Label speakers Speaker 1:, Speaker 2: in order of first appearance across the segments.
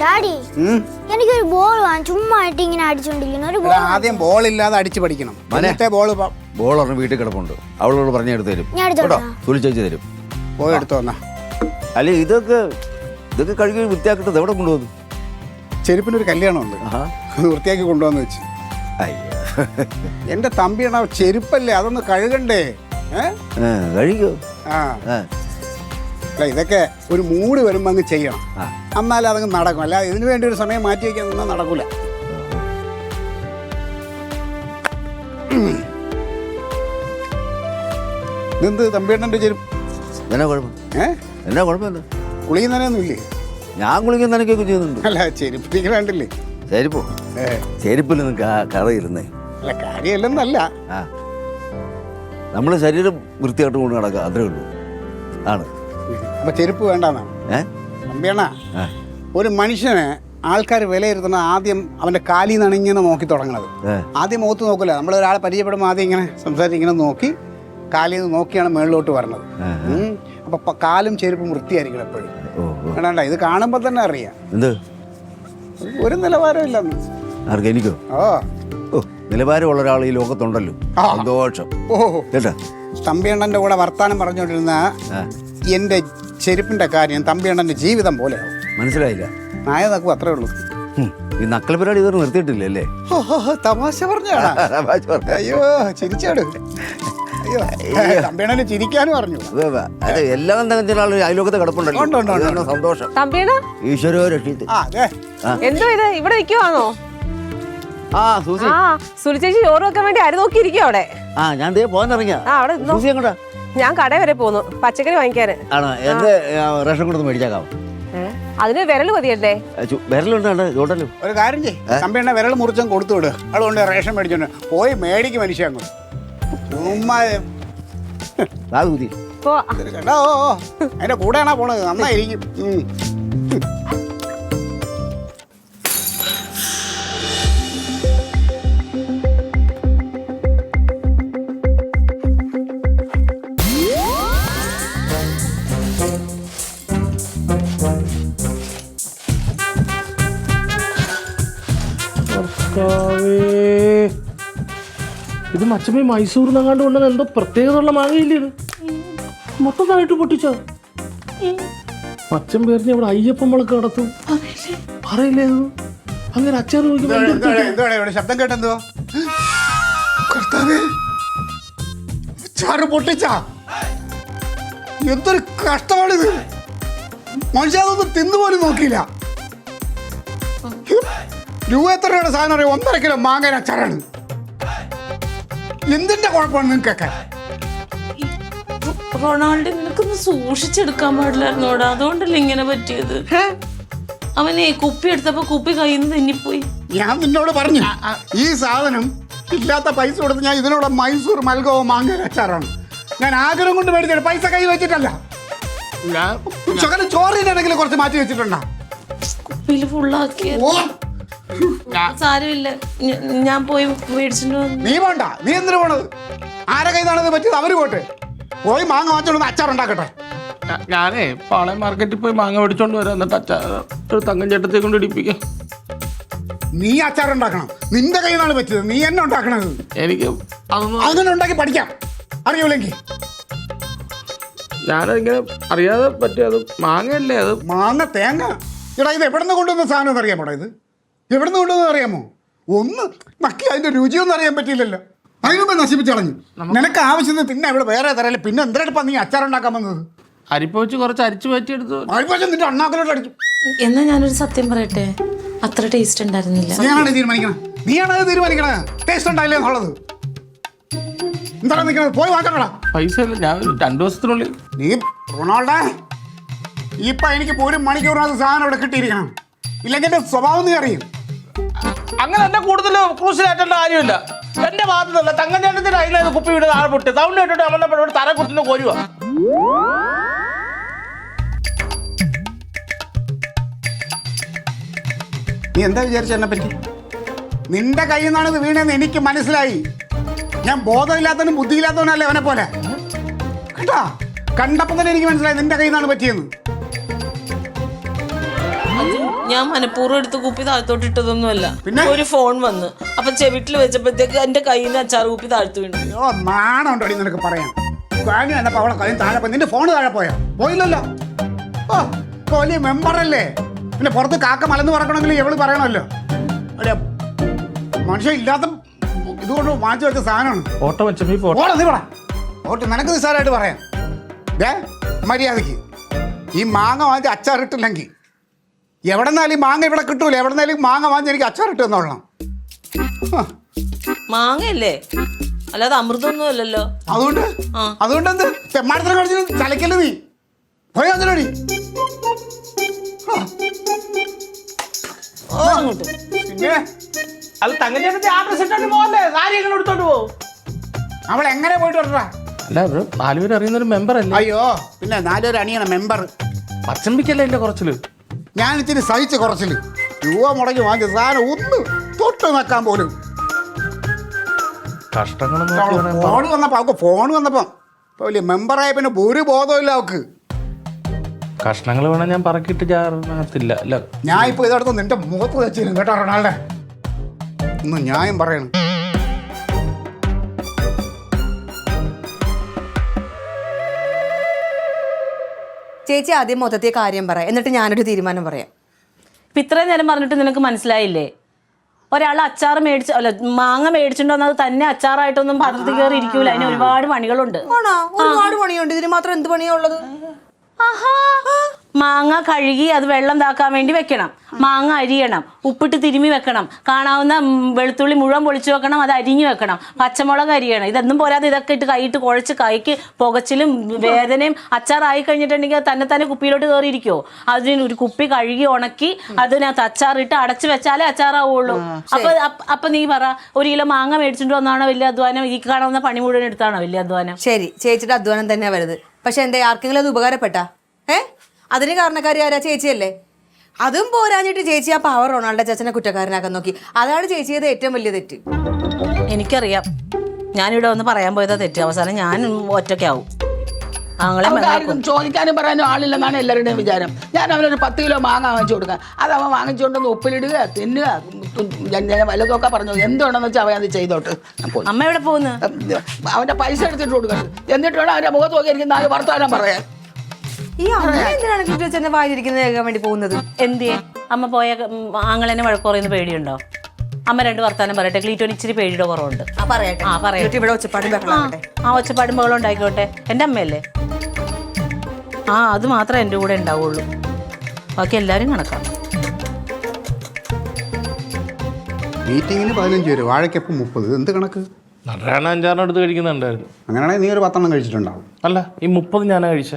Speaker 1: Daddy
Speaker 2: ഉം.
Speaker 1: എനിക്കൊരു ball വേണം ചുമ്മാ ഇങ്ങനെ അടിച്ചോണ്ടിരിക്കുന്നു. ഒരു ബോൾ
Speaker 2: ആദ്യം ബോൾ ഇല്ലാതെ അടിച്ച് പഠിക്കണം. എന്നിട്ടേ ബോൾ
Speaker 3: ബോൾ വീട്ടിൽ കിടപ്പുണ്ട്. അവളോട് പറഞ്ഞെടുത്ത് തരും. കേട്ടോ. തുലി ചേച്ചി തരും.
Speaker 2: പോയി എടുത്തു വന്നാ
Speaker 3: അല്ലെ ഇതൊക്കെ ഇതൊക്കെ കഴുകി വൃത്തിയാക്കിട്ട് എവിടെ കൊണ്ടുവന്നു
Speaker 2: ചെരുപ്പിനൊരു കല്യാണമുണ്ട്.
Speaker 3: ആഹാ.
Speaker 2: വൃത്തിയാക്കി കൊണ്ടുവന്ന് വെച്ച്.
Speaker 3: അയ്യോ.
Speaker 2: എന്റെ തമ്പിയാണ് ചെരുപ്പല്ലേ അതൊന്ന് കഴുകണ്ടേ? ഏ?
Speaker 3: ആ,
Speaker 2: ആ.
Speaker 3: ആ,
Speaker 2: അല്ല ഇതൊക്കെ ഒരു മൂഡ് വരുമ്പോ അങ്ങ് ചെയ്യണം.
Speaker 3: ആ.
Speaker 2: എന്നാലും അതങ്ങ് നടക്കും. അല്ല ഇതിനു വേണ്ടി ഒരു സമയം മാറ്റി വയ്ക്കാൻ നിന്നാൽ നടക്കൂല. ഇതെന്ത് തമ്പിയണ്ണന്റെ ചെരുപ്പ്?
Speaker 3: എന്നാ കുഴപ്പം?
Speaker 2: ഏ?
Speaker 3: എന്നാ കുഴപ്പമില്ല
Speaker 2: കുളിക്കുന്നതിനൊന്നും ഇല്ലേ
Speaker 3: ഞാൻ കുളിക്കുന്നതിനൊക്കെ ചെയ്യുന്നുണ്ട്
Speaker 2: അല്ല ചെരുപ്പിലേക്ക് വേണ്ടില്ലേ?
Speaker 3: ചെരുപ്പോ?
Speaker 2: ഏ.
Speaker 3: നിന്ന് കറയിരുന്നേ
Speaker 2: അല്ല കാര്യമല്ലെന്നല്ല.
Speaker 3: ആ. നമ്മുടെ ശരീരം വൃത്തിയായിട്ട് കൊണ്ട് നടക്കുക അത്രേ ഉള്ളൂ. ആണ്.
Speaker 2: അപ്പൊ ചെരുപ്പ് വേണ്ടെന്നാണ് ഒരു മനുഷ്യന് ആൾക്കാർ വിലയിരുത്തുന്ന ആദ്യം അവന്റെ കാലിൽ നിന്നാണ് ഇങ്ങനെ നോക്കി തുടങ്ങുന്നത് ആദ്യം മുഖത്ത് നോക്കില്ല നമ്മൾ ഒരാളെ പരിചയപ്പെടുമ്പോൾ ആദ്യം ഇങ്ങനെ സംസാരിച്ച് ഇങ്ങനെ നോക്കി കാലിൽ നിന്ന് നോക്കിയാണ് മേളിലോട്ട് വരണത്. അപ്പൊ കാലും ചെരുപ്പും വൃത്തിയായിരിക്കണം എപ്പോഴും. വേണ്ട ഇത് കാണുമ്പോൾ തന്നെ അറിയാം.
Speaker 3: എന്ത്?
Speaker 2: ഒരു നിലവാരമില്ലെന്ന്
Speaker 3: ആർക്കെനിക്കോ
Speaker 2: ഓ
Speaker 3: ഓ നിലവാരമുള്ള ഒരാൾ ഈ ലോകത്തുണ്ടല്ലോ.
Speaker 2: ആ.
Speaker 3: സന്തോഷം.
Speaker 2: ഓ.
Speaker 3: കേട്ടാ?
Speaker 2: തമ്പിയണ്ണന്റെ കൂടെ വർത്താനം പറഞ്ഞുകൊണ്ടിരുന്ന
Speaker 3: എന്റെ
Speaker 2: എന്റെ ചെരുപ്പിന്റെ കാര്യം തമ്പിയണ്ണന്റെ ജീവിതം പോലെയാവും.
Speaker 3: മനസ്സിലായില്ല.
Speaker 2: നായ നക്കും അത്രേ ഉള്ളൂ.
Speaker 3: ഹും, ഈ നക്കൽ പരിപാടി ഇതുവരെ നിർത്തിയിട്ടില്ല അല്ലേ
Speaker 2: ഓ, ഓ, ഓ, തമാശ പറഞ്ഞോ
Speaker 3: തമാശ പറഞ്ഞ.
Speaker 2: അയ്യോ ചിരിച്ചാട്. ചിരിക്കാനും
Speaker 3: അതെ എല്ലാം കിടപ്പുണ്ടല്ലോ. സന്തോഷം.
Speaker 4: തമ്പിയണ
Speaker 3: ഈശ്വരോ രക്ഷിത്ത്.
Speaker 2: ആ അതെ.
Speaker 4: എന്തോ ഇത്? ഇവിടെ നിൽക്കുവാണോ
Speaker 3: ആ സൂസി.
Speaker 4: ചോറ് വെക്കാൻ വേണ്ടി അരി നോക്കിയിരിക്കും അവിടെ.
Speaker 3: ആ ഞാൻ ദേ പോകാൻ ഇറങ്ങിയ
Speaker 4: ആ
Speaker 3: സൂസി എങ്ങോട്ടാ?
Speaker 4: ഞാൻ കടയിൽ വരെ പോന്നു പച്ചക്കറി വാങ്ങിക്കാന്.
Speaker 3: ആണോ? എന്റെ ആ, റേഷൻ കൊടുത്ത് മേടിച്ചേക്കാം?
Speaker 4: അതിന് വിരൽ മതിയല്ലേ
Speaker 3: വിരലുണ്ടല്ലോ
Speaker 2: ഒരു കാര്യം ചെയ്യ്. തമ്പിയണ്ണ വിരൽ മുറിച്ചും കൊടുത്തു വിട്. അതുകൊണ്ട് റേഷൻ മേടിച്ചോണ്ട് പോയി മേടിക്ക് മനുഷ്യ അങ്ങോട്ട് അതിന്റെ കൂടെയാണാ പോണത്? നന്നായിരിക്കും.
Speaker 5: മച്ചമ്മ മൈസൂർ നിന്നങ്ങാണ്ട് കൊണ്ടുവന്ന എന്തോ പ്രത്യേകതയുള്ള മാങ്ങയില്ലേ ഇത്? മൊത്തമായിട്ട് പൊട്ടിച്ചോ? അച്ഛൻ പേരിന് ഇവിടെ അയ്യപ്പൻ വിളക്ക് നടത്തും. പറയില്ലേ അങ്ങനെ അച്ഛൻ
Speaker 2: ശബ്ദം കേട്ടെന്തോ കർത്താവേ ചാറ് പൊട്ടിച്ചാ? എന്തൊരു കഷ്ടമാണിത്? മനുഷ്യ അതൊന്നും തിന്നുപോലും നോക്കിയില്ല. രൂപ എത്ര രൂപയുടെ സാധനം അറിയാം? ഒന്നര കിലോ മാങ്ങ അച്ചാറാണ്. എന്തിന്റെ കുഴപ്പമാണ് നിങ്ങൾക്കൊക്കെ?
Speaker 6: റൊണാൾഡോ നിനക്കൊന്ന് സൂക്ഷിച്ചെടുക്കാൻ പാടില്ലായിരുന്നോടാ അതുകൊണ്ടല്ലേ ഇങ്ങനെ പറ്റിയത്? അവനെ കുപ്പി എടുത്തപ്പോ കുപ്പി കയ്യിൽ നിന്ന് തെന്നിപ്പോയി.
Speaker 2: ഞാൻ നിന്നോട് പറഞ്ഞു ഈ സാധനം ഇല്ലാത്ത പൈസ കൊടുത്ത് ഞാൻ ഇതിനോട് മൈസൂർ മൽഗോ മാങ്ങ അച്ചാറാണ് ഞാൻ ആഗ്രഹം കൊണ്ട് മേടിച്ചിട്ട് പൈസ കൈ വെച്ചിട്ടല്ല. ചോറിനാണെങ്കിലും കുറച്ച് മാറ്റി വെച്ചിട്ടുണ്ടാ.
Speaker 6: കുപ്പിയിൽ ഫുള്ളാക്കി
Speaker 2: ഓ
Speaker 6: സാരമില്ല. ഞാൻ പോയി മേടിച്ചിട്ട് വന്നു
Speaker 2: നീ വേണ്ട നീ എന്തിനു പോണത്? ആരെ കൈതാണത് പറ്റിയത്? അവർ പോട്ടെ. പോയി മാങ്ങ വാങ്ങിച്ചോണ്ട് അച്ചാർ ഉണ്ടാക്കട്ടെ.
Speaker 5: ഞാ- ഞാനേ പാളയം മാർക്കറ്റിൽ പോയി മാങ്ങ മേടിച്ചോണ്ട് വരാം. എന്നിട്ട് അച്ഛ ഒരു തങ്കം ചേട്ടത്തെ കൊണ്ട് ഇടിപ്പിക്കാം.
Speaker 2: നീ അച്ചാർ ഉണ്ടാക്കണം. നിന്റെ കൈന്നാണ് പറ്റിയത്. നീ എന്നെ ഉണ്ടാക്കണത്.
Speaker 5: എനിക്ക് അതൊന്നും
Speaker 2: അങ്ങനെ ഉണ്ടാക്കി പഠിക്കാം. അറിയൂലെങ്കിൽ
Speaker 5: ഞാനതിങ്ങനെ അറിയാതെ പറ്റിയത് മാങ്ങയല്ലേ അത്?
Speaker 2: മാങ്ങ തേങ്ങ. എടാ ഇത് എവിടെ നിന്ന് കൊണ്ടുവന്ന സാധനം എന്ന് അറിയാമോടാ ഇത്? എവിടെ കൊണ്ടുവന്ന് അറിയാമോ? ഒന്ന് നക്കി അതിന്റെ രുചിയൊന്നും അറിയാൻ പറ്റിയില്ലല്ലോ. അതിനുമ്പ് നശിപ്പിച്ച് കളഞ്ഞു. നിനക്ക് ആവശ്യത്തിന് പിന്നെ ഇവിടെ വേറെ തരല്ലേ. പിന്നെ എന്തിനാ നീ അച്ചാർ ഉണ്ടാക്കാൻ വന്നത്?
Speaker 5: അരിപ്പ് വെച്ച് കുറച്ച് അരിച്ചു പറ്റിയെടുത്തു
Speaker 2: വെച്ച് നിന്റെ അണ്ണാക്കലോട്ട് അടിച്ചു.
Speaker 6: എന്നാ ഞാനൊരു സത്യം പറയട്ടെ? അത്ര ടേസ്റ്റ് ഉണ്ടായിരുന്നില്ല.
Speaker 2: ഞാനാണ് തീരുമാനിക്കണം. നീയാണ് അത് തീരുമാനിക്കണേ. ടേസ്റ്റ് ഉണ്ടായില്ല എന്നുള്ളത്. എന്താണ് പോയി വാങ്ങണടാ.
Speaker 5: പൈസ ഇല്ല. ഞാൻ രണ്ടു ദിവസത്തിനുള്ളിൽ.
Speaker 2: നീ റൊണാൾഡേ ഇപ്പൊ എനിക്ക് ഒരു മണിക്കൂറിനകത്ത് സാധനം ഇവിടെ കിട്ടിയിരിക്കണം. ഇല്ലെങ്കിൽ എന്റെ സ്വഭാവം നീ അറിയും.
Speaker 5: അങ്ങനെ എന്നെ കൂടുതൽ ക്രൂസിലാറ്റേണ്ട കാര്യമില്ല. എന്റെ ഭാഗത്തുനിന്നല്ല തങ്കഞ്ചേട്ടത്തിന്റെ അതിനകത്ത് കുപ്പി വീട് താഴെ പൊട്ടി. സൗണ്ട് കേട്ടിട്ട് അമ്മ ഇവിടെ തറ കുത്തുന്ന കോരുക
Speaker 2: നീ എന്താ വിചാരിച്ച എന്നെ പറ്റി? നിന്റെ കയ്യിൽ നിന്നാണ് ഇത് വീണെന്ന് എനിക്ക് മനസ്സിലായി. ഞാൻ ബോധമില്ലാത്തവനും ബുദ്ധിയില്ലാത്തവനല്ലേ അവനെ പോലെ? കേട്ടാ? കണ്ടപ്പോ തന്നെ എനിക്ക് മനസ്സിലായി നിന്റെ കയ്യിൽ നിന്നാണ് പറ്റിയെന്ന്.
Speaker 6: ഞാൻ മനഃപൂർവം എടുത്ത് കുപ്പി താഴത്തോട്ട് ഇട്ടതൊന്നുമല്ല.
Speaker 2: പിന്നെ?
Speaker 6: ഒരു ഫോൺ വന്ന്. അപ്പൊ ചെവിട്ടിൽ വെച്ചപ്പോഴത്തേക്ക് എന്റെ കയ്യിൽ നിന്ന് അച്ചാർ കുപ്പി താഴ്ത്തു വീണു.
Speaker 2: അയ്യോ നാണുണ്ടോ നിനക്ക് പറയാം കാഞ്ഞു വന്നപ്പോ അവളെ കയ്യിൽ താഴെ പോയി. നിന്റെ ഫോൺ താഴെ പോയോ? പോയില്ലല്ലോ. ഓ ഇപ്പൊ വലിയ മെമ്പറല്ലേ? പിന്നെ പുറത്ത് കാക്ക മലന്ന് പറക്കണമെങ്കിൽ എവൾ പറയണമല്ലോ. അല്ലേ മനുഷ്യൻ ഇല്ലാത്ത ഇതുകൊണ്ട് വാങ്ങിച്ചു വെച്ച സാധനമാണ്.
Speaker 5: ഫോട്ടോ വെച്ചപ്പോ ഈ ഫോട്ടോ
Speaker 2: ഓളെ നീ പറ ഓട്ട് നിനക്ക് നിസ്സാരമായിട്ട് പറയാം. ദേ മര്യാദയ്ക്ക്. ഈ മാങ്ങ വാങ്ങിച്ച് അച്ചാറിട്ടില്ലെങ്കിൽ എവിടെ നിന്നാലും മാങ്ങ ഇവിടെ കിട്ടൂല. എവിടെ നിന്നാലും മാങ്ങ വാങ്ങി എനിക്ക് അച്ചാറിട്ട് തന്നോളണം
Speaker 6: മാങ്ങയല്ലേ? അല്ലാതെ അമൃതൊന്നും അല്ലല്ലോ.
Speaker 2: അതുകൊണ്ട്. അതുകൊണ്ട് എന്ത് തെമ്മാടത്തിനെ കളിച്ചു ചലക്കല്ലേ നീ? പോയി
Speaker 6: അതിനോടി
Speaker 2: പിന്നെ?
Speaker 5: അല്ല തങ്കച്ചേട്ടത്തി ആ ഡ്രസ് ഇട്ടോണ്ട് പോകല്ലേ സാരി എങ്ങനെ എടുത്തോണ്ട് പോകും
Speaker 2: അവൾ എങ്ങനെ പോയിട്ട് വരട്ടാ?
Speaker 5: അല്ല ബ്രോ നാലുപേര് അറിയുന്ന ഒരു മെമ്പർ അല്ലേ?
Speaker 2: അയ്യോ പിന്നെ നാലുപേരണിയാണ് അണിയണം മെമ്പർ
Speaker 5: പച്ചമ്പിക്കല്ലേ എന്റെ കുറച്ചിൽ?
Speaker 2: ഞാൻ ഇച്ചിരി സഹിച്ച് കുറച്ചിൽ. രൂപ മുടങ്ങി വാങ്ങിച്ച സാധനം ഒന്ന് തൊട്ട് നക്കാൻ പോലും. ഫോൺ വന്നപ്പോ അവക്ക് ഫോൺ വന്നപ്പം ഇപ്പൊ വലിയ മെമ്പറായ പിന്നെ ഒരു ബോധമില്ല അവക്ക്
Speaker 5: കഷ്ണങ്ങൾ വേണം ഞാൻ പറക്കിട്ട് ചാറിനകത്തില്ല
Speaker 2: ഞാൻ ഇപ്പൊ ഇതെടുത്ത് നിന്റെ മുഖത്ത് വെച്ചിരുന്നു കേട്ടോ റൊണാൾഡേ. ഒന്ന് ന്യായം പറയണം.
Speaker 7: ചേച്ചി ആദ്യം മൊത്തത്തെ കാര്യം പറയാം. എന്നിട്ട് ഞാനൊരു തീരുമാനം പറയാം.
Speaker 6: ഇപ്പം ഇത്രയും നേരം പറഞ്ഞിട്ട് നിനക്ക് മനസ്സിലായില്ലേ? ഒരാൾ അച്ചാർ മേടിച്ച് അല്ല മാങ്ങ മേടിച്ചിട്ടുണ്ടോ അത് തന്നെ അച്ചാറായിട്ടൊന്നും പാത്രത്തിൽ കയറി ഇരിക്കൂല. അതിന് ഒരുപാട് പണികളുണ്ട്.
Speaker 7: ഒരുപാട് പണിയുണ്ട്. ഇതിന് മാത്രം എന്ത് പണിയാ ഉള്ളത്?
Speaker 6: മാങ്ങ കഴുകി അത് വെള്ളം താക്കാൻ വേണ്ടി വെക്കണം. മാങ്ങ അരിയണം. ഉപ്പിട്ട് തിരുമ്മി വെക്കണം. കാണാവുന്ന വെളുത്തുള്ളി മുഴുവൻ പൊളിച്ചു വെക്കണം അത് അരിഞ്ഞു വെക്കണം. പച്ചമുളക് അരിയണം. ഇതൊന്നും പോരാതെ ഇതൊക്കെ ഇട്ട് കൈയിട്ട് കുഴച്ച് കൈക്ക് പുകച്ചിലും വേദനയും അച്ചാറായി കഴിഞ്ഞിട്ടുണ്ടെങ്കിൽ തന്നെ തന്നെ കുപ്പിയിലോട്ട് കയറിയിരിക്കുമോ അതിന് ഒരു കുപ്പി കഴുകി ഉണക്കി അതിനകത്ത് അച്ചാറിട്ട് അടച്ചു വെച്ചാലേ അച്ചാറാവുള്ളൂ. അപ്പൊ അപ്പ- നീ പറ ഒരു കിലോ മാങ്ങ മേടിച്ചിട്ട് വന്നാണോ വലിയ അധ്വാനം? ഈ കാണാവുന്ന പണി മുഴുവൻ എടുത്താണോ വലിയ അധ്വാനം?
Speaker 7: ശരി. ചേച്ചിയുടെ അധ്വാനം തന്നെയാ വരുത് പക്ഷെ എന്താ ആർക്കെങ്കിലും അത് ഉപകാരപ്പെട്ട? ഏ? അതിന് കാരണക്കാരി ആരാ? ചേച്ചിയല്ലേ? അതും പോരാഞ്ഞിട്ട് ചേച്ചി ആ പവർ റൊണാൾഡോ ചച്ചനെ കുറ്റക്കാരനാക്കാൻ നോക്കി. അതാണ് ചേച്ചി ചെയ്ത ഏറ്റവും വലിയ തെറ്റ്.
Speaker 6: എനിക്കറിയാം. ഞാനിവിടെ വന്ന് പറയാൻ പോയതാ തെറ്റ്. അവസാനം ഞാൻ ഒറ്റയ്ക്കാവും. ആങ്ങളെ
Speaker 8: ആർക്കും ചോദിക്കാനും പറയാനും ആളില്ലെന്നാണ് എല്ലാവരുടെയും വിചാരം. ഞാൻ അവനൊരു പത്ത് കിലോ മാങ്ങ വാങ്ങിച്ചു കൊടുക്കാം. അത് അവൻ വാങ്ങിച്ചുകൊണ്ടൊന്ന് ഉപ്പിലിടുക തിന്നുക ഞാൻ പറഞ്ഞു. എന്തുണ്ടെന്ന് വെച്ചാൽ അവൻ അത് ചെയ്തോട്ട്.
Speaker 6: അമ്മ എവിടെ പോകുന്നു
Speaker 8: അവന്റെ പൈസ എടുത്തിട്ട് കൊടുക്കണം എന്നിട്ട് വേണം അവന്റെ മുഖത്ത് നോക്കി എനിക്ക് നാല് വർത്തമാനം പറയാൻ.
Speaker 7: ഈ അമ്മ എന്തിനാണ് വായിലിരിക്കുന്നത് കേൾക്കാൻ വേണ്ടി പോകുന്നത്?
Speaker 6: എന്തേ അമ്മ പോയ ആങ്ങളെന്നെ വഴക്കുറയുന്ന പേടിയുണ്ടോ? അമ്മ രണ്ട് വർത്താനം പറയട്ടെ. ക്ലീറ്റോന് ഇച്ചിരി പേടിയുടെ കുറവുണ്ട്.
Speaker 7: ആ പറയട്ടെ.
Speaker 6: ആ, പറയട്ടെ.
Speaker 7: ഇവിടെ ഒച്ചപ്പാടും
Speaker 6: ആ ആ ഒച്ചപ്പാടും ബഹളം ഉണ്ടായിക്കോട്ടെ. എന്റെ അമ്മയല്ലേ? ആ അത് മാത്രമേ എന്റെ കൂടെ ഉണ്ടാവുള്ളൂ. ബാക്കി എല്ലാരും കണക്കാം.
Speaker 2: മീറ്റിങ്ങിന് പതിനഞ്ച് പേര് വാഴയ്ക്കപ്പം മുപ്പത്. എന്ത് കണക്ക്?
Speaker 5: നടരാണ അഞ്ചാറിന് അടുത്ത് കഴിക്കുന്നുണ്ടായിരുന്നു.
Speaker 2: അങ്ങനെയാണെങ്കിൽ നീ ഒരു പത്തെണ്ണം കഴിച്ചിട്ടുണ്ടാവും.
Speaker 5: അല്ല ഈ മുപ്പത് ഞാനാ കഴിച്ച.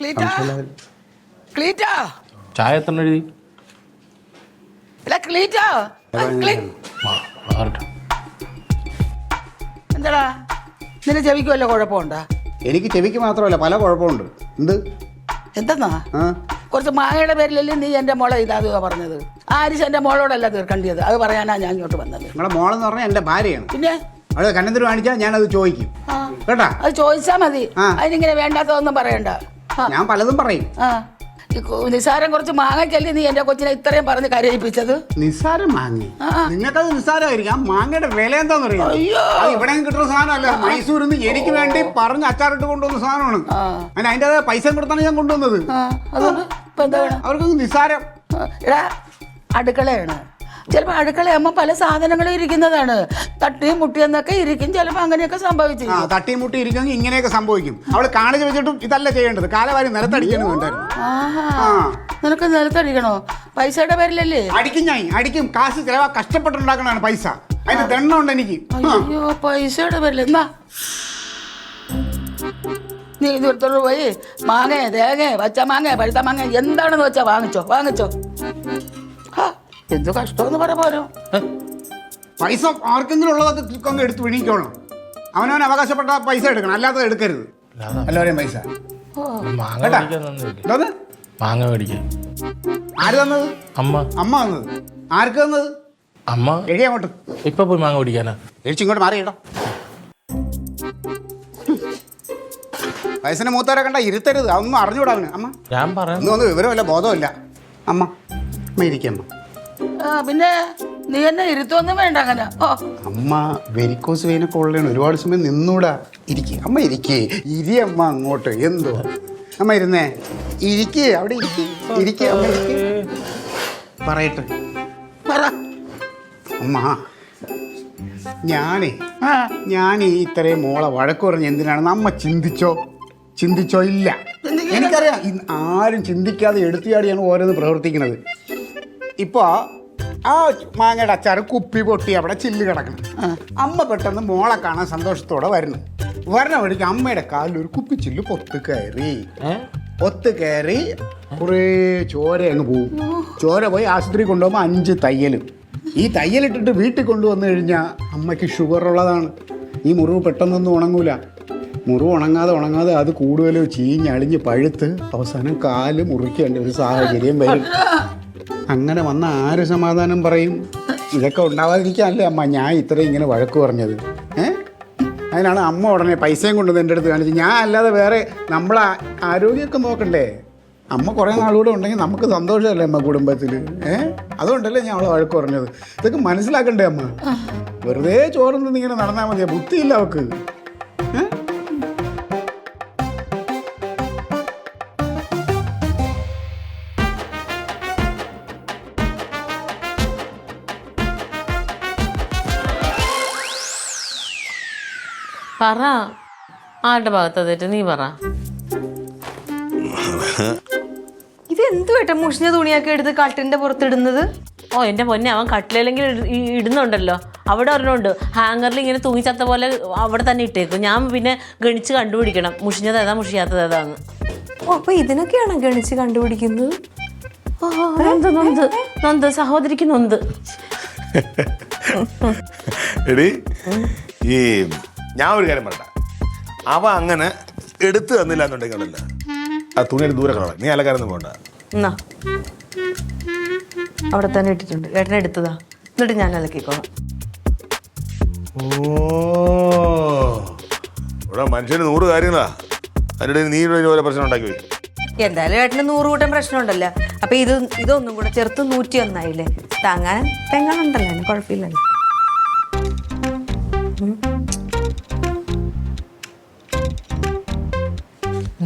Speaker 8: ക്ലീറ്റാ? ക്ലീറ്റാ?
Speaker 5: ചായ എത്ര എഴുതി
Speaker 8: ഇല്ല ക്ലീറ്റാ ക്ലീ-
Speaker 5: ആ, ആറട്ടെ.
Speaker 8: എന്താടാ? നിന്റെ ചെവിക്ക് വല്ല കുഴപ്പമുണ്ടാ?
Speaker 2: എനിക്ക് ചെവിക്ക് മാത്രമല്ല പല കുഴപ്പമുണ്ട്. എന്ത്?
Speaker 8: എന്തെന്നാ? കുറച്ച് മായയുടെ പേരിലല്ലേ നീ എന്റെ മോളെ ഇതാകുക പറഞ്ഞത്. ആരിസ് എന്റെ മോളോടല്ല തീർക്കേണ്ടത് അത് പറയാനാ ഞാൻ ഇങ്ങോട്ട് വന്നത്.
Speaker 2: നിങ്ങളുടെ മോളെന്ന് പറഞ്ഞാൽ എന്റെ ഭാര്യയാണ്.
Speaker 8: പിന്നെ?
Speaker 2: അവിടെ കന്നത്തിൽ കാണിച്ചാൽ ഞാനത് ചോദിക്കും. കേട്ടാ?
Speaker 8: അത് ചോദിച്ചാ മതി.
Speaker 2: ആ.
Speaker 8: അതിനിങ്ങനെ വേണ്ടാത്തതൊന്നും പറയണ്ട.
Speaker 2: ഞാൻ പലതും പറയും.
Speaker 8: നിസ്സാരം കുറച്ച് മാങ്ങയ്ക്കല്ലേ നീ എന്റെ കൊച്ചിനെ ഇത്രയും പറഞ്ഞ് കരയിപ്പിച്ചത്?
Speaker 2: നിസാരം മാങ്ങി. നിങ്ങൾക്കത് നിസാരമായിരിക്കാം മാങ്ങയുടെ വില എന്താന്ന് അറിയാം ഇവിടെയും കിട്ടുന്ന സാധനമല്ല. മൈസൂരിൽ നിന്ന് എനിക്ക് വേണ്ടി പറഞ്ഞ് അച്ചാറിട്ട് കൊണ്ടുവന്ന സാധനമാണ്. അതിന് അതിന്റെ പൈസ കൊടുത്താണ് ഞാൻ കൊണ്ടുവന്നത്. അവർക്ക്
Speaker 8: നിസാരം അടുക്കളയാണ്. ചിലപ്പോൾ അടുക്കളയാകുമ്പോൾ പല സാധനങ്ങളും ഇരിക്കുന്നതാണ്. തട്ടിയും മുട്ടിയെന്നൊക്കെ ഇരിക്കും. ചിലപ്പോൾ അങ്ങനെയൊക്കെ സംഭവിച്ചു
Speaker 2: ആ തട്ടി മുട്ടി ഇരിക്കുമെങ്കിൽ ഇങ്ങനെയൊക്കെ സംഭവിക്കും. അവൾ കാണിച്ച് വെച്ചിട്ടും ഇതല്ല ചെയ്യേണ്ടത്. കാലവാരി നിലത്തടിക്കണം
Speaker 8: നിനക്ക് നിലത്തടിക്കണോ? പൈസയുടെ പേരിലല്ലേ?
Speaker 2: അടിക്കും ഞാൻ. അടിക്കും. കാശ് ചിലവാ കഷ്ടപ്പെട്ടുണ്ടാക്കണതാണ് പൈസ. അതിന് തെണ്ണുണ്ട് എനിക്ക്.
Speaker 8: അയ്യോ പൈസയുടെ പേരിൽ എന്നാ നീ ഇത് എടുത്തോണ്ട് പോയി. മാങ്ങ തേങ്ങ പച്ച മാങ്ങ പഴുത്ത മാങ്ങ. എന്താണെന്ന് വെച്ചാ വാങ്ങിച്ചോ? വാങ്ങിച്ചോ? എന്ത് കഷ്ടമെന്ന് പറ പോരോ.
Speaker 2: പൈസ ആർക്കെങ്കിലും ഉള്ളതൊക്കെ അങ്ങ് എടുത്ത് വിണിക്കോളണം അവനവൻ അവകാശപ്പെട്ട പൈസ എടുക്കണം അല്ലാതെ എടുക്കരുത്. എല്ലാവരെയും പൈസ.
Speaker 5: മാങ്ങ
Speaker 2: എന്തോന്ന്
Speaker 5: മാങ്ങ മേടിക്കാൻ
Speaker 2: ആര് തന്നത്?
Speaker 5: അമ്മ.
Speaker 2: അമ്മ തന്നത്. ആർക്ക് തന്നത്?
Speaker 5: അമ്മ.
Speaker 2: എഴി അങ്ങോട്ട്.
Speaker 5: ഇപ്പൊ പോയി മാങ്ങ പിടിക്കാനാ
Speaker 2: എഴിച്ചിങ്ങോട്ട് മാറിയിടോ വയസ്സിന് മൂത്തവരെ കണ്ട ഇരുത്തരുത്. അതൊന്നും അറിഞ്ഞൂടാ അവന്. അമ്മ.
Speaker 5: ഞാൻ പറയാം.
Speaker 2: ഒന്നും വിവരമില്ല ബോധമില്ല. അമ്മ അമ്മ ഇരിക്കമ്മ
Speaker 8: പിന്നെ നീ എന്നെ ഇരുത്തൊന്നും വേണ്ട അങ്ങനെ.
Speaker 2: അമ്മ വെരിക്കോസ് വെയിനൊക്കെ ഉള്ളതാണ് ഒരുപാട് സമയം നിന്നൂടാ. ഇരിക്കേ അമ്മ ഇരിക്കേ. ഇരി അമ്മ അങ്ങോട്ട്. എന്തോ? അമ്മ ഇരുന്നേ. ഇരിക്കേ അവിടെ ഇരിക്കേ. അമ്മ ഇരിക്കേ. പറയട്ടെ.
Speaker 8: പറ.
Speaker 2: അമ്മ ഞാനേ ഞാൻ ഈ ഇത്രയും മോളെ വഴക്ക് പറഞ്ഞ എന്തിനാണെന്ന് അമ്മ ചിന്തിച്ചോ? ചിന്തിച്ചോ ഇല്ല. എനിക്കറിയാം ആരും ചിന്തിക്കാതെ എടുത്തിയാടിയാണ് ഓരോന്ന് പ്രവർത്തിക്കുന്നത്. ഇപ്പോൾ ആ മാങ്ങയുടെ അച്ചാറ് കുപ്പി പൊട്ടി അവിടെ ചില്ല് കിടക്കണം. അമ്മ പെട്ടെന്ന് മോളെ കാണാൻ സന്തോഷത്തോടെ വരുന്നു. വരണ വഴിക്ക് അമ്മയുടെ കാലിൽ ഒരു കുപ്പി ചില്ല് പൊത്ത് കയറി. ഒത്ത് കയറി കുറേ ചോര അങ്ങ് പോവും. ചോര പോയി ആശുപത്രി കൊണ്ടുപോകുമ്പോൾ അഞ്ച് തയ്യൽ. ഈ തയ്യലിട്ടിട്ട് വീട്ടിൽ കൊണ്ടുവന്നു കഴിഞ്ഞാൽ അമ്മയ്ക്ക് ഷുഗർ ഉള്ളതാണ്. ഈ മുറിവ് പെട്ടെന്നൊന്നും ഉണങ്ങൂല. മുറിവ് ഉണങ്ങാതെ ഉണങ്ങാതെ അത് കൂടുതലോ ചീഞ്ഞ് അളിഞ്ഞ് പഴുത്ത് അവസാനം കാൽ മുറിക്കേണ്ട ഒരു സാഹചര്യം വരും. അങ്ങനെ വന്ന ആര് സമാധാനം പറയും? ഇതൊക്കെ ഉണ്ടാവാതിരിക്കാനല്ലേ അമ്മ. ഞാൻ ഇത്രയും ഇങ്ങനെ വഴക്ക് പറഞ്ഞത്. ഏ? അതിനാണ് അമ്മ ഉടനെ പൈസയും കൊണ്ടുവന്ന് എന്റെ അടുത്ത് കാണിച്ചു ഞാൻ അല്ലാതെ വേറെ നമ്മളെ ആരോഗ്യമൊക്കെ നോക്കണ്ടേ? അമ്മ കുറേ നാളുകൂടെ ഉണ്ടെങ്കിൽ നമുക്ക് സന്തോഷമല്ലേ അമ്മ കുടുംബത്തിൽ? ഏ? അതുകൊണ്ടല്ലേ ഞാൻ അവളെ വഴക്ക് പറഞ്ഞത്. ഇതൊക്കെ മനസ്സിലാക്കണ്ടേ അമ്മ? വെറുതെ ചോറുന്ന് ഇങ്ങനെ നടന്നാൽ മതിയാ. ബുദ്ധിയില്ല അവക്ക്.
Speaker 6: പറ. ആരുടെ ഭാഗത്ത് തെറ്റ്? നീ പറ.
Speaker 7: ഇത് എന്തു ഏട്ടാ മുഷിഞ്ഞ തുണിയൊക്കെ എടുത്ത് കട്ടിന്റെ പുറത്തിടുന്നത്?
Speaker 6: ഓ എന്റെ പൊന്നെ അവൻ കട്ടിലെങ്കിൽ ഇടുന്നുണ്ടല്ലോ. അവിടെ ഒരെണ്ണമുണ്ട്. ഹാങ്ങറിൽ ഇങ്ങനെ തൂങ്ങിച്ചത്ത പോലെ അവിടെ തന്നെ ഇട്ടേക്കും. ഞാൻ പിന്നെ ഗണിച്ച് കണ്ടുപിടിക്കണം. മുഷിഞ്ഞത് ഏതാ മുഷിയാത്തത് ഏതാന്ന്.
Speaker 7: ഓ അപ്പൊ ഇതിനൊക്കെയാണ് ഗണിച്ച് കണ്ടുപിടിക്കുന്നത്?
Speaker 6: നൊന്ത് നൊന്ത് നൊന്ത് സഹോദരിക്ക് നൊന്ത്.
Speaker 9: എടി ഈ ഞാൻ ഒരു കാര്യം പറയട്ടെ. അവ അങ്ങനെ എടുത്തു തന്നില്ല എന്നുണ്ടെങ്കിൽ അതല്ല. ആ തുണിയുടെ ദൂരെ കളറാ നീ അലക്കാരൊന്നും പോകണ്ട
Speaker 7: എന്നാ. അവിടെ തന്നെ ഇട്ടിട്ടുണ്ട്. ഏട്ടനെ എടുത്തതാ. എന്നിട്ട് ഞാൻ അലക്കിക്കോളാം
Speaker 9: ഓ. ഇവിടെ മനുഷ്യന് നൂറ് കാര്യങ്ങളാ. അതിനിടെ നീ ഓരോ പ്രശ്നം ഉണ്ടാക്കി പോയി
Speaker 7: എന്തായാലും ഏട്ടന് നൂറ് കൂട്ടം പ്രശ്നമുണ്ടല്ലോ. അപ്പൊ ഇത് ഇതൊന്നും കൂടെ ചെറുത്ത് നൂറ്റി ഒന്നായില്ലേ? താങ്ങാൻ പെങ്ങളുണ്ടല്ലോ കുഴപ്പമില്ലല്ലോ.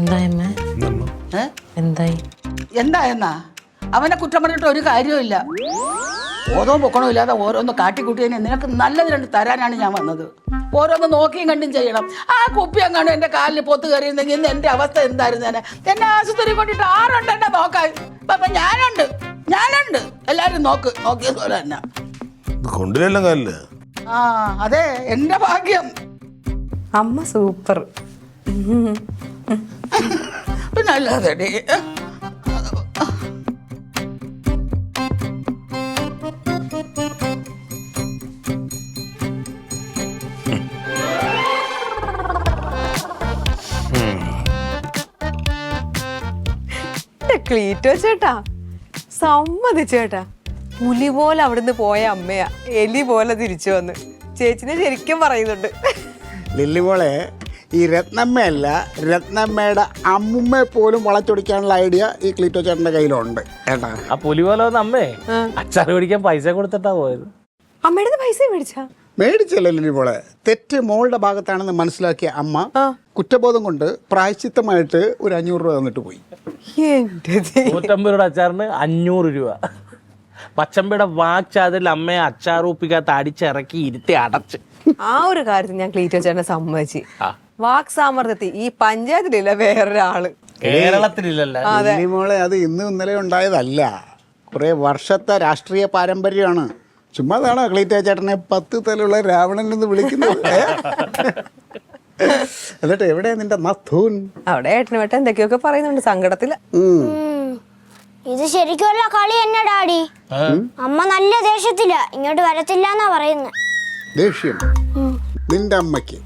Speaker 6: എന്തായി അമ്മേ?
Speaker 8: ഏ?
Speaker 6: എന്തായി?
Speaker 8: എന്താ എന്നാ അവനെ കുറ്റം പറഞ്ഞിട്ട് ഒരു കാര്യമില്ല ഓരോ പൊക്കണോ ഇല്ലാതെ ഓരോന്ന് കാട്ടിക്കൂട്ടിയതിന് നിനക്ക് നല്ലത് രണ്ട് തരാനാണ് ഞാൻ വന്നത്. ഓരോന്ന് നോക്കിയും കണ്ടും ചെയ്യണം. ആ കുപ്പി അങ്ങാണ്ട് എന്റെ കാലിൽ പൊത്ത് കയറിയിരുന്നെങ്കിൽ ഇന്ന് എന്റെ അവസ്ഥ എന്തായിരുന്നു തന്നെ എന്നെ ആശുപത്രി കൊണ്ടിട്ട് ആരുണ്ട് എന്നെ നോക്കാൻ അപ്പൊ ഞാനുണ്ട്. ഞാനുണ്ട്. എല്ലാരും നോക്ക്. നോക്കിയതുപോലെ തന്നെ.
Speaker 9: കാലിൽ.
Speaker 8: ആ അതെ. എന്റെ ഭാഗ്യം.
Speaker 7: അമ്മ സൂപ്പർ.
Speaker 8: പിന്നെ അല്ലാതെ
Speaker 4: ക്ലീറ്റോ ചേട്ടാ. സമ്മതിച്ചേട്ടാ പുലി പോലെ അവിടുന്ന് പോയ അമ്മയാ. എലി പോലെ തിരിച്ചു വന്ന്. ചേച്ചിനെ ശരിക്കും പറയുന്നുണ്ട്.
Speaker 2: ലില്ലി ലില്ലിമോളെ ഈ രത്നമ്മയല്ല രത്നമ്മയുടെ അമ്മുമ്മയെ പോലും വളച്ചൊടിക്കാനുള്ള ഐഡിയ ഈ ക്ലീറ്റോ ചേട്ടന്റെ കയ്യിലുണ്ട്. ഏട്ടാ.
Speaker 5: ആ പുലി പോലെ വന്ന അമ്മേ? അച്ചാർ പിടിക്കാൻ പൈസ കൊടുത്തിട്ടാ പോയത്.
Speaker 4: അമ്മയുടെ പൈസ മേടിച്ചാ?
Speaker 2: മേടിച്ചല്ല പോളെ തെറ്റ് മോളുടെ ഭാഗത്താണെന്ന് മനസ്സിലാക്കിയ അമ്മ കുറ്റബോധം കൊണ്ട് പ്രായശ്ചിത്തമായിട്ട് ഒരു അഞ്ഞൂറ് രൂപ തന്നിട്ട് പോയി.
Speaker 5: നൂറ്റമ്പത് രൂപ അച്ചാറിന് അഞ്ഞൂറ് രൂപ. പച്ചമ്പയുടെ വാക്ചാതിൽ അമ്മയെ അച്ചാർ ഉപ്പിക്കകത്ത് അടിച്ചിറക്കി ഇരുത്തി അടച്ച്.
Speaker 4: ആ ഒരു കാര്യത്തിൽ ഞാൻ ക്ലീറ്റോ ചേട്ടനെ സമ്മതിച്ച്. വാക് സാമർത്ഥ്യത്തിൽ ഈ പഞ്ചായത്തിലില്ല വേറൊരാൾ.
Speaker 5: കേരളത്തിലില്ലല്ലേ.
Speaker 2: അത്. ഇന്നും ഇന്നലെ ഉണ്ടായതല്ല. കുറെ വർഷത്തെ രാഷ്ട്രീയ പാരമ്പര്യമാണ്. ചുമ്മാ അതാണോ ക്ലീറ്റോ ചേട്ടനെ പത്ത് തലുള്ള രാവണൻ എന്ന് വിളിക്കുന്നത്? എന്നിട്ട് എവിടെയാ നിന്റെ നഥൂൻ
Speaker 4: അവിടെ ഏട്ടന് വേട്ട എന്തൊക്കെയൊക്കെ പറയുന്നുണ്ട്
Speaker 1: സങ്കടത്തിൽ. ഇത് ശരിക്കുമല്ല കളി എന്നെ ഡാഡി. അമ്മ നല്ല ദേഷ്യത്തില്ല ഇങ്ങോട്ട് വരത്തില്ല എന്നാ പറയുന്നത്
Speaker 2: ദേഷ്യം. നിന്റെ അമ്മയ്ക്ക്.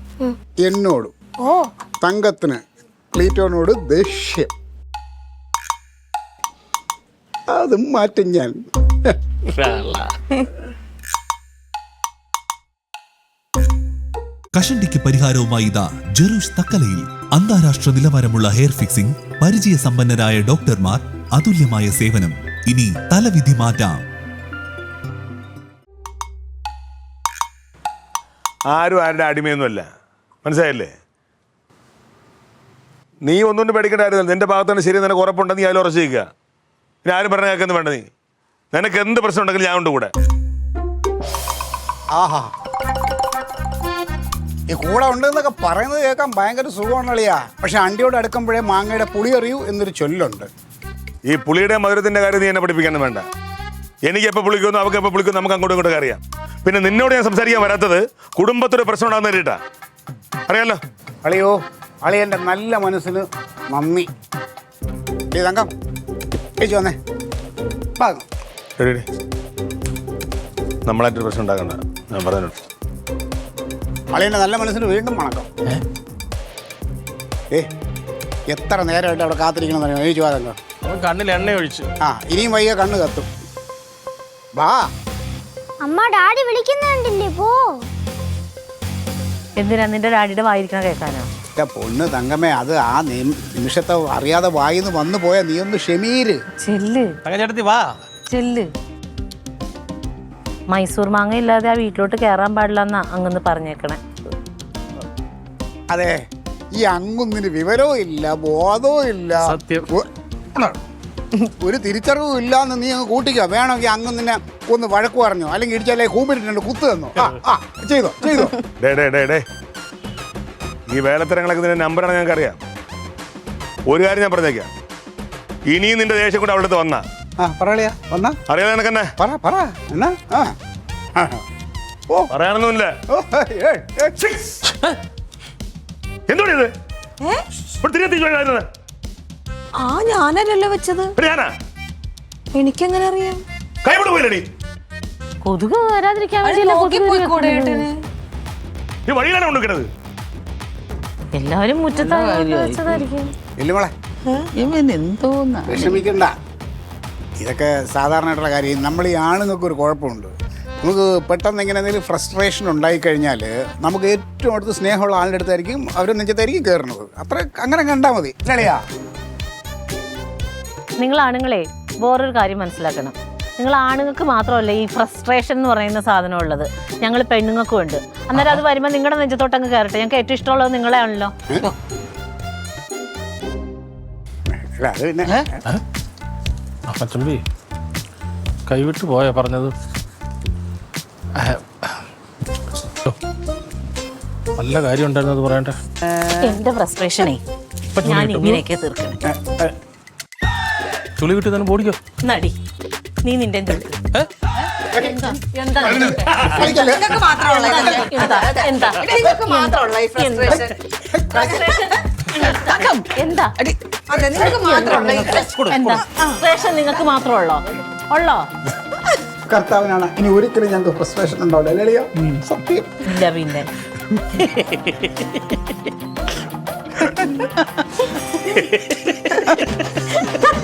Speaker 2: എന്നോട്.
Speaker 1: ഓ.
Speaker 2: തങ്കത്തിന്. ക്ലീറ്റോനോട് ദേഷ്യം. അതും മാറ്റും ഞാൻ.
Speaker 10: കഷണ്ടിക്ക് പരിഹാരവുമായി ഇതാ ജെറൂഷ് തക്കലയിൽ അന്താരാഷ്ട്ര നിലവാരമുള്ള ഹെയർ ഫിക്സിംഗ് പരിചയ സമ്പന്നരായ ഡോക്ടർമാർ അതുല്യമായ സേവനം. ഇനി തലവിധി മാറ്റാം.
Speaker 9: ആരും ആരുടെ അടിമയൊന്നുമല്ല. മനസ്സിലായില്ലേ? നീ ഒന്നുകൊണ്ട് പേടിക്കേണ്ട കാര്യമില്ല. നിന്റെ ഭാഗത്താണ് ശരി നിനക്ക് ഉറപ്പുണ്ടെന്ന് നീ അതിൽ ഉറച്ചു നിൽക്കുക പിന്നെ ആരും പറഞ്ഞ കേൾക്കുന്നു വേണ്ട നീ. നിനക്ക് എന്ത് പ്രശ്നം ഉണ്ടെങ്കിലും ഞാൻ ഉണ്ട് കൂടെ.
Speaker 2: ആഹാ. ഈ കൂടെ ഉണ്ടെന്നൊക്കെ പറയുന്നത് കേൾക്കാൻ ഭയങ്കര സുഖമാണ് അളിയാ. പക്ഷെ അണ്ടിയോട് അടുക്കുമ്പോഴേ മാങ്ങയുടെ പുളി അറിയൂ എന്നൊരു ചൊല്ലുണ്ട്.
Speaker 9: ഈ പുളിയുടെ മധുരത്തിന്റെ കാര്യം നീ എന്നെ പഠിപ്പിക്കാനും വേണ്ട. എനിക്ക് എപ്പോൾ പുളിക്കുന്നു അവർക്ക് എപ്പോൾ പുളിക്കുന്നു നമുക്ക് അങ്ങോട്ടും ഇങ്ങോട്ടും അറിയാം. പിന്നെ നിന്നോട് ഞാൻ സംസാരിക്കാൻ വരാത്തത് കുടുംബത്തൊരു പ്രശ്നം ഉണ്ടാകുന്ന നേരിട്ടാ. അറിയാലോ?
Speaker 2: അളിയോ അളിയന്റെ നല്ല മനസ്സിന് നന്ദി. തങ്കം ചേച്ചി വന്നേ.
Speaker 9: നമ്മളായിട്ടൊരു പ്രശ്നം ഉണ്ടാക്കണ്ട. ഞാൻ പറഞ്ഞു
Speaker 2: അളിയന്റെ നല്ല മനസ്സിന് വീണ്ടും വണക്കം. ഏ? എത്ര നേരമായിട്ട് അവിടെ കാത്തിരിക്കണം എന്ന് ചോദിച്ചു വാ തങ്കം.
Speaker 5: അവൻ കണ്ണിൽ എണ്ണ ഒഴിച്ചു
Speaker 2: ആ ഇനിയും വൈകിയ കണ്ണ് കത്തും. വാ.
Speaker 1: അമ്മ ഡാഡി വിളിക്കുന്നുണ്ടല്ലേ പോ.
Speaker 6: എന്തിനാ നിന്റെ ഡാഡിയുടെ വായിരിക്കണ കേൾക്കാനോ?
Speaker 2: എന്റെ പൊണ്ണ് തങ്കമ്മേ അത് ആ നിമി- നിമിഷത്തെ അറിയാതെ വായിന്ന് വന്നു പോയ നീ ഒന്ന് ക്ഷമീര്
Speaker 6: ചെല്ല്.
Speaker 5: തങ്കച്ചേട്ടത്തി വാ.
Speaker 6: ചെല്ല്. മൈസൂർ മാങ്ങ ഇല്ലാതെ ആ വീട്ടിലോട്ട് കയറാൻ പാടില്ല എന്നാ അങ്ങന്ന് പറഞ്ഞേക്കണേ.
Speaker 2: അതെ ഈ അങ്ങൊന്നിന് വിവരവും ഇല്ല ബോധവും ഇല്ല.
Speaker 5: സത്യം.
Speaker 2: ഒ- ഒരു തിരിച്ചറിവും ഇല്ലാന്ന് നീ അങ്ങ് കൂട്ടിക്കോ. വേണമെങ്കിൽ അങ്ങ് നിന്നെ ഒന്ന് വഴക്ക് പറഞ്ഞോ. അല്ലെങ്കിൽ ഇടിച്ചാലേ കൂമ്പിട്ടിട്ടുണ്ട് കുത്ത് തന്നോ. ആ ആ ചെയ്തോ ചെയ്തോ.
Speaker 9: ഡേ ഡേ ഡേ ഡേ. ഈ വേലത്തരങ്ങളൊക്കെ നിന്റെ നമ്പറാണ് ഞങ്ങൾക്ക് അറിയാം ഒരു കാര്യം ഞാൻ പറഞ്ഞേക്കാം. ഇനിയും നിന്റെ ദേഷ്യം കൂടെ അവിടുത്തെ വന്നാ.
Speaker 2: ആ പറയളിയാ വന്നാ.
Speaker 9: അറിയാതെ നിനക്കെന്നെ?
Speaker 2: പറ പറ എന്നാ? ആ. ആ. ഓ.
Speaker 9: പറയാനൊന്നുമില്ല.
Speaker 2: ഓ, ഏയ്, ഏയ്, ഏയ്.
Speaker 9: എന്തോടി ഇത് ഇവിടെ തിരികെ തിരിച്ചു വരുന്നത്?
Speaker 4: ആ ഞാനല്ലല്ലോ വെച്ചത്.
Speaker 9: ഞാനാ?
Speaker 4: എനിക്കെങ്ങനെ അറിയാം?
Speaker 9: കൈവിട്ട് പോയില്ലടി.
Speaker 6: കൊതുക് വരാതിരിക്കാൻ വേണ്ടിയല്ലേ കൊതുക്
Speaker 7: പോയിക്കൂടെ
Speaker 6: വെക്കുന്നത്?
Speaker 7: ഏട്ടന്.
Speaker 9: ഈ വഴിയിലാണ് കൊണ്ടുവയ്ക്കണത്
Speaker 6: എല്ലാവരും മുറ്റത്തായത് വെച്ചതായിരിക്കും.
Speaker 2: ഇല്ലുമോളെ
Speaker 8: ഇവൻ എന്തോന്നാ?
Speaker 2: വിഷമിക്കണ്ട. ഇതൊക്കെ സാധാരണയായിട്ടുള്ള കാര്യം. നമ്മൾ ഈ ആണുങ്ങൾക്ക് ഒരു കുഴപ്പമുണ്ട്. നമുക്ക് പെട്ടെന്ന് ഇങ്ങനെ എന്തെങ്കിലും ഫ്രസ്ട്രേഷൻ ഉണ്ടായിക്കഴിഞ്ഞാൽ നമുക്ക് ഏറ്റവും അടുത്ത് സ്നേഹമുള്ള ആളുടെ അടുത്തായിരിക്കും അവർ നെഞ്ചത്തായിരിക്കും കയറുന്നത് അത്ര അങ്ങനെ കണ്ടാൽ മതി. ഇല്ലളിയാ.
Speaker 6: നിങ്ങൾ ആണുങ്ങളെ വേറൊരു കാര്യം മനസ്സിലാക്കണം. നിങ്ങൾ ആണുങ്ങൾക്ക് മാത്രമല്ല ഈ ഫ്രസ്ട്രേഷൻ എന്ന് പറയുന്ന സാധനം ഉള്ളത്. ഞങ്ങൾ പെണ്ണുങ്ങൾക്കും ഉണ്ട്. അന്നേരം അത് വരുമ്പോൾ നിങ്ങളുടെ നെഞ്ചത്തോട്ടങ്ങ് കയറട്ടെ. ഞങ്ങൾക്ക് ഏറ്റവും ഇഷ്ടമുള്ളത് നിങ്ങളെ ആണല്ലോ.
Speaker 2: അല്ല അത് പിന്നെ
Speaker 5: അപ്പച്ചമ്പി കൈവിട്ട് പോയാ പറഞ്ഞത്. ഓ, നല്ല കാര്യം ഉണ്ടായിരുന്നത് പറയണ്ടേ?
Speaker 6: എന്റെ ഫ്രസ്ട്രേഷനെ ഞാൻ ഇങ്ങനെയൊക്കെ തീർക്കണേ.
Speaker 5: ചുളി വിട്ട് തന്നെ ഓടിക്കോ
Speaker 6: നടി നീ നിന്റെ എന്താ?
Speaker 7: നിങ്ങൾക്ക്
Speaker 6: എന്താ? എന്താ
Speaker 7: ഇത് നിങ്ങൾക്ക് മാത്രമുള്ള ഈ
Speaker 6: ഫ്രസ്ട്രേഷൻ എന്താ?
Speaker 7: അതെ നിങ്ങൾക്ക് മാത്രമുള്ള ഈ
Speaker 6: എന്താ? ഫ്രസ്ട്രേഷൻ നിങ്ങൾക്ക് മാത്രമുള്ളോ? ഉള്ളോ?
Speaker 2: കർത്താവിനാണ്. ഇനി ഒരിക്കലും ഞങ്ങൾക്ക് ഫ്രസ്ട്രേഷൻ ഉണ്ടാവില്ല. ലളിയ സത്യം.
Speaker 6: ഇല്ല പിന്നെ.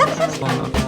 Speaker 6: sonra.